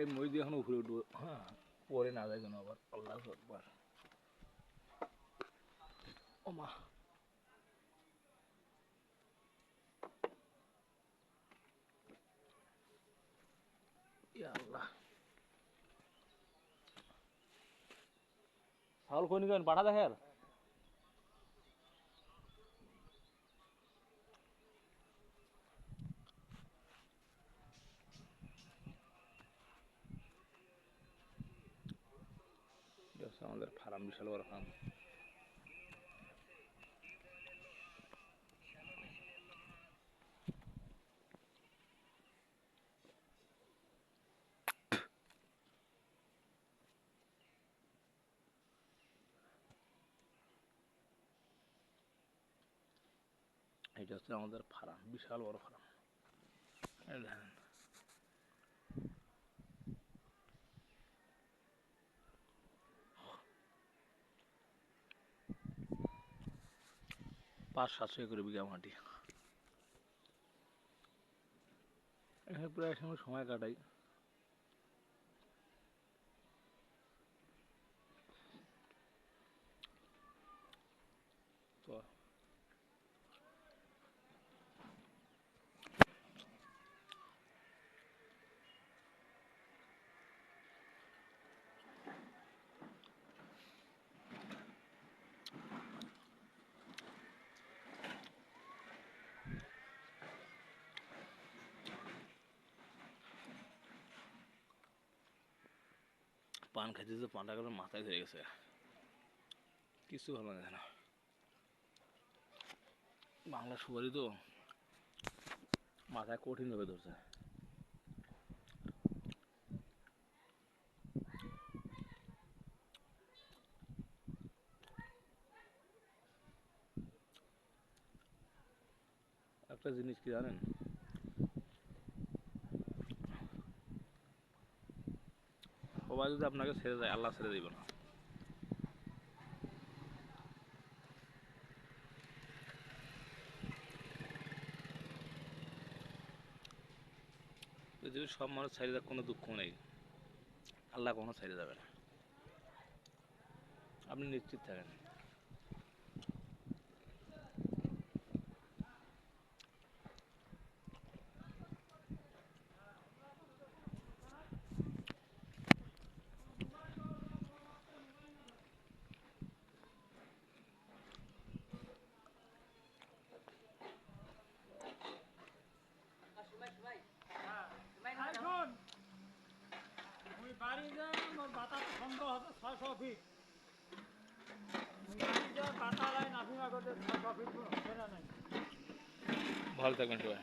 এই মই দিয়ে এখন উপরে উঠবো। হ্যাঁ পরে না যায় কেন আবার। আল্লাহ একবার ও মা। আল্লাহ। ছাগল পাঠা দেখেন হচ্ছে আমাদের ফার্ম বিশাল বড় ফার্ম। এটা হচ্ছে আমাদের ফার্ম বিশাল বড় ফার্ম। দেখেন। পাঁচ সাতশো একর বিঘা মাটি। এখানে প্রায় সময় সময় কাটাই তো পান খাইতে পানটা করে মাথায় ধরে গেছে। কিছু ভালো লাগে না। বাংলা সুপারি তো মাথায় কঠিন ভাবে ধরছে। একটা জিনিস কি জানেন? সবাই যদি আপনাকে ছেড়ে দেয়, আল্লাহ ছেড়ে দিবে না। পৃথিবীর সব মানুষ ছেড়ে দেয় কোনো দুঃখ নেই। আল্লাহ কখনো ছেড়ে যাবে না। আপনি নিশ্চিত থাকেন। 600 फीट કાંટા લાઈન આપી નાખો તો 600 ફીટ છે ને નહીં ભારત કંટ્રો